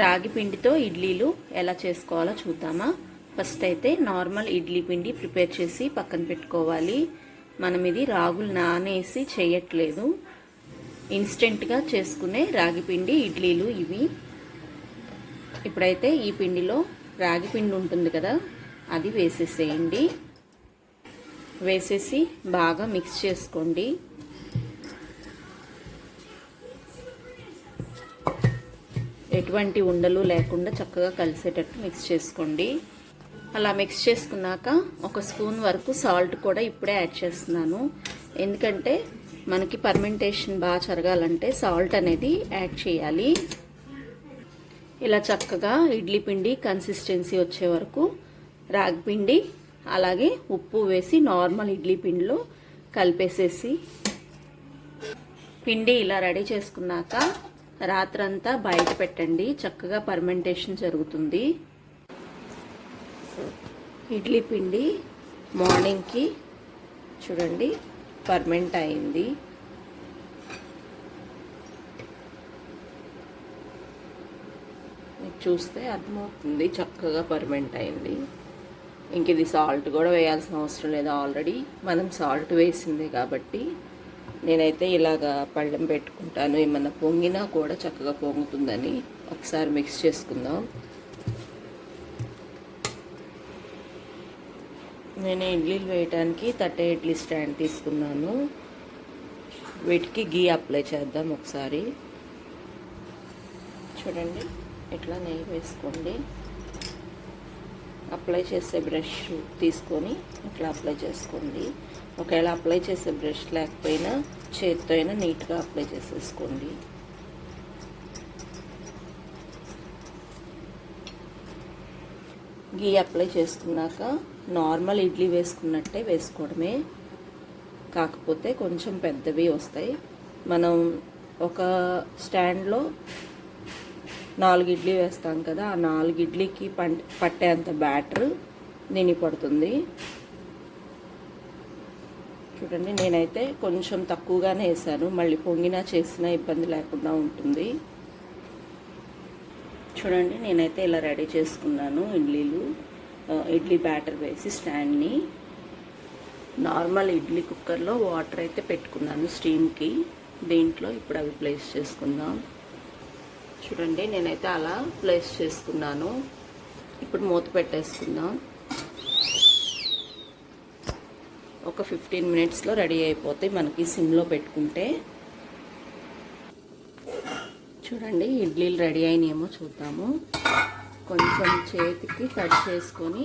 రాగి పిండితో ఇడ్లీలు ఎలా చేసుకోవాలో చూద్దామా? ఫస్ట్ అయితే నార్మల్ ఇడ్లీ పిండి ప్రిపేర్ చేసి పక్కన పెట్టుకోవాలి. మనం ఇది రాగులు నానేసి చేయట్లేదు. ఇన్స్టెంట్గా చేసుకునే రాగి పిండి ఇడ్లీలు ఇవి. ఇప్పుడైతే ఈ పిండిలో రాగి పిండి ఉంటుంది కదా అది వేసేసేయండి. వేసేసి బాగా మిక్స్ చేసుకోండి. ఎటువంటి ఉండలు లేకుండా చక్కగా కలిసేటట్టు మిక్స్ చేసుకోండి. అలా మిక్స్ చేసుకున్నాక ఒక స్పూన్ వరకు సాల్ట్ కూడా ఇప్పుడే యాడ్ చేస్తున్నాను. ఎందుకంటే మనకి పర్మెంటేషన్ బాగా జరగాలంటే సాల్ట్ అనేది యాడ్ చేయాలి. ఇలా చక్కగా ఇడ్లీ పిండి కన్సిస్టెన్సీ వచ్చే వరకు రాగి పిండి అలాగే ఉప్పు వేసి నార్మల్ ఇడ్లీ పిండిలో కలిపేసేసి పిండి ఇలా రెడీ చేసుకున్నాక రాత్రంతా బయట పెట్టండి. చక్కగా పర్మెంటేషన్ జరుగుతుంది. ఇడ్లీ పిండి మార్నింగ్కి చూడండి పర్మెంట్ అయింది. చూస్తే అర్థమవుతుంది చక్కగా పర్మెంట్ అయింది. ఇంక ఇది సాల్ట్ కూడా వేయాల్సిన అవసరం లేదు. ఆల్రెడీ మనం సాల్ట్ వేసింది కాబట్టి నేనైతే ఇలాగ పళ్ళెం పెట్టుకుంటాను. ఏమన్నా పొంగినా కూడా చక్కగా పొంగుతుందని ఒకసారి మిక్స్ చేసుకుందాం. నేను ఇడ్లీలు వేయటానికి తట్టే ఇడ్లీ స్టాండ్ తీసుకున్నాను. వీటికి గీ అప్లై చేద్దాం ఒకసారి. చూడండి ఇట్లా నెయ్యి వేసుకోండి. అప్లై చేసే బ్రష్ తీసుకొని ఇట్లా అప్లై చేసుకోండి. ఒకవేళ అప్లై చేసే బ్రష్ లేకపోయినా చేతితో అయినా నీట్గా అప్లై చేసేసుకోండి. గీ అప్లై చేసుకున్నాక నార్మల్ ఇడ్లీ వేసుకున్నట్టే వేసుకోవడమే. కాకపోతే కొంచెం పెద్దవి వస్తాయి. మనం ఒక స్టాండ్లో నాలుగు ఇడ్లీ వేస్తాం కదా ఆ నాలుగు ఇడ్లీకి పంట పట్టేంత బ్యాటర్ దీని పడుతుంది. చూడండి నేనైతే కొంచెం తక్కువగానే వేసాను. మళ్ళీ పొంగినా చేసినా ఇబ్బంది లేకుండా ఉంటుంది. చూడండి నేనైతే ఇలా రెడీ చేసుకున్నాను ఇడ్లీలు. ఇడ్లీ బ్యాటర్ వేసి స్టాండ్ని. నార్మల్ ఇడ్లీ కుక్కర్లో వాటర్ అయితే పెట్టుకున్నాను స్టీమ్కి. దీంట్లో ఇప్పుడు అవి ప్లేస్ చేసుకుందాం. చూడండి నేనైతే అలా ప్లేస్ చేసుకున్నాను. ఇప్పుడు మూత పెట్టేసుకుందాం. ఒక ఫిఫ్టీన్ మినిట్స్లో రెడీ అయిపోతాయి మనకి సిమ్లో పెట్టుకుంటే. చూడండి ఇడ్లీలు రెడీ అయినాయేమో చూద్దాము. కొంచెం చేతికి కట్ చేసుకొని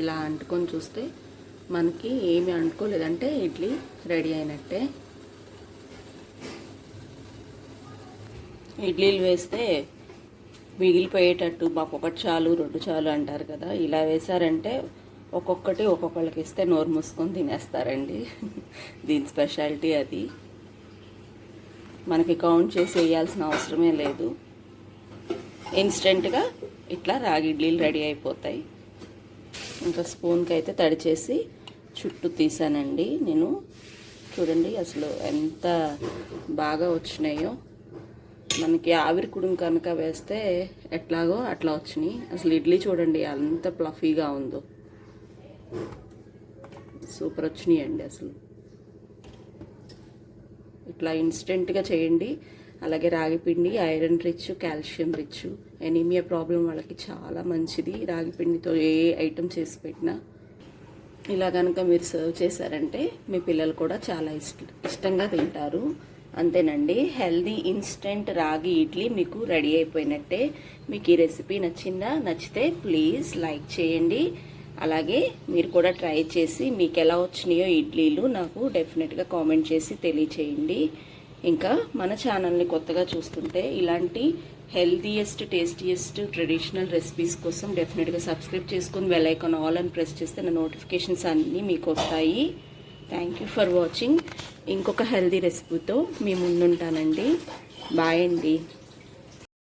ఇలా అంటుకొని చూస్తే మనకి ఏమి అంటుకోలేదంటే ఇడ్లీ రెడీ అయినట్టే. ఇడ్లీలు వేస్తే మిగిలిపోయేటట్టు మాకు ఒకటి చాలు రెండు చాలు అంటారు కదా. ఇలా వేశారంటే ఒక్కొక్కటి ఒక్కొక్కళ్ళకి ఇస్తే నోరు మూసుకొని తినేస్తారండి. దీని స్పెషాలిటీ అది. మనకి కౌంట్ చేసి వేయాల్సిన అవసరమే లేదు. ఇన్స్టెంట్గా ఇట్లా రాగి ఇడ్లీలు రెడీ అయిపోతాయి. ఇంకా స్పూన్కి అయితే తడిచేసి చుట్టూ తీసానండి నేను. చూడండి అసలు ఎంత బాగా వచ్చినాయో. మనకి ఆవిరి కుడుం కనుక వేస్తే ఎట్లాగో అట్లా వచ్చినాయి. అసలు ఇడ్లీ చూడండి అంత ప్లఫీగా ఉందో. సూపర్ వచ్చినాయి అండి అసలు. ఇట్లా ఇన్స్టెంట్గా చేయండి. అలాగే రాగిపిండి iron rich calcium rich anaemia problem వాళ్ళకి చాలా మంచిది. రాగి పిండితో ఏ ఐటమ్ చేసి పెట్టినా. ఇలా కనుక మీరు సర్వ్ చేశారంటే మీ పిల్లలు కూడా చాలా ఇష్ట ఇష్టంగా తింటారు. అంతేనండి. హెల్దీ ఇన్స్టెంట్ రాగి ఇడ్లీ మీకు రెడీ అయిపోయినట్టే. మీకు ఈ రెసిపీ నచ్చిందా నచ్చితే ప్లీజ్ లైక్ చేయండి. అలాగే మీరు కూడా ట్రై చేసి మీకు ఎలా వచ్చినాయో ఇడ్లీలు నాకు డెఫినెట్గా కామెంట్ చేసి తెలియచేయండి. ఇంకా మన ఛానల్ని కొత్తగా చూస్తుంటే ఇలాంటి హెల్తీయెస్ట్ టేస్టీయెస్ట్ ట్రెడిషనల్ రెసిపీస్ కోసం డెఫినెట్గా సబ్స్క్రైబ్ చేసుకుని బెల్ ఐకాన్ ఆల్ అని ప్రెస్ చేస్తే నా నోటిఫికేషన్స్ అన్నీ మీకు వస్తాయి. Thank you for watching. ఇంకొక హెల్దీ రెసిపీతో మీ ముందుంటానండి. బాయ్ అండి.